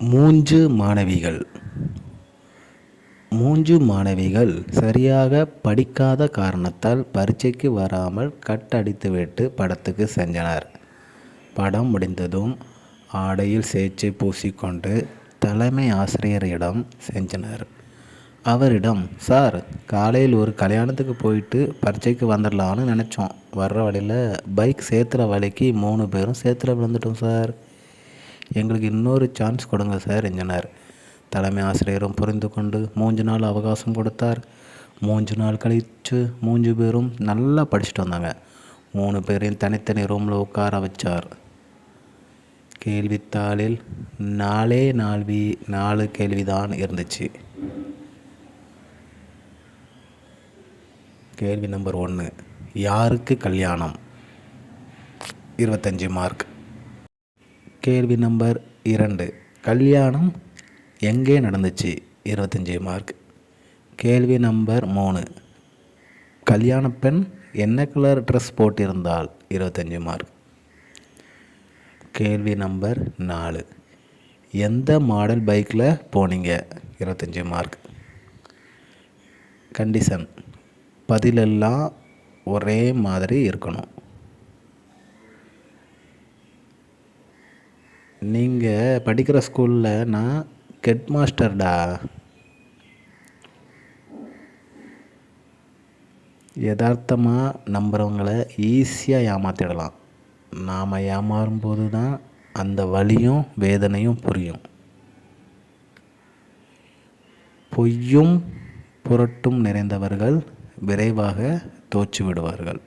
மூன்று மாணவிகள். மூன்று மாணவிகள் சரியாக படிக்காத காரணத்தால் பரீட்சைக்கு வராமல் கட் அடித்துவிட்டு படத்துக்கு சென்றனர். படம் முடிந்ததும் ஆடையில் சேற்றை பூசிக்கொண்டு தலைமை ஆசிரியரிடம் சென்றனர். அவரிடம் சார் காலையில் ஒரு கல்யாணத்துக்கு போயிட்டு பரீட்சைக்கு வந்துடலான்னு நினச்சோம். வர்ற வழியில் பைக் சேத்துல வலிக்கு மூணு பேரும் சேத்துல விழுந்துட்டோம் சார். எங்களுக்கு இன்னொரு சான்ஸ் கொடுங்க சார் என்றனர் தலைமை ஆசிரியரும் புரிந்து கொண்டு மூன்று நாள் அவகாசம் கொடுத்தார். மூன்று நாள் கழித்து மூன்று பேரும் நல்லா படிச்சுட்டு வந்தாங்க. மூணு பேரையும் தனித்தனி ரூமில் உட்கார வச்சார். கேள்வித்தாளில் நாலே நால்வி நாலு கேள்விதான் இருந்துச்சு. கேள்வி நம்பர் ஒன்று யாருக்கு கல்யாணம்? இருபத்தஞ்சி மார்க் கேள்வி நம்பர் இரண்டு. கல்யாணம் எங்கே நடந்துச்சு? இருபத்தஞ்சி மார்க். கேள்வி நம்பர் மூணு. கல்யாண பெண் என்ன கலர் ட்ரெஸ் போட்டிருந்தால்? இருபத்தஞ்சி மார்க். கேள்வி நம்பர் நாலு. எந்த மாடல் பைக்கில் போனீங்க? இருபத்தஞ்சி மார்க். கண்டிஷன் பதிலெல்லாம் ஒரே மாதிரி இருக்கணும். நீங்கள் படிக்கிற ஸ்கூலில் நான் ஹெட் மாஸ்டர்டா யதார்த்தமாக நம்புகிறவங்கள ஈஸியாக ஏமாற்றிடலாம் நாம் ஏமாறும்போது தான் அந்த வலியும் வேதனையும் புரியும். பொய்யும் புரட்டும் நிறைந்தவர்கள் விரைவாக தோற்று விடுவார்கள்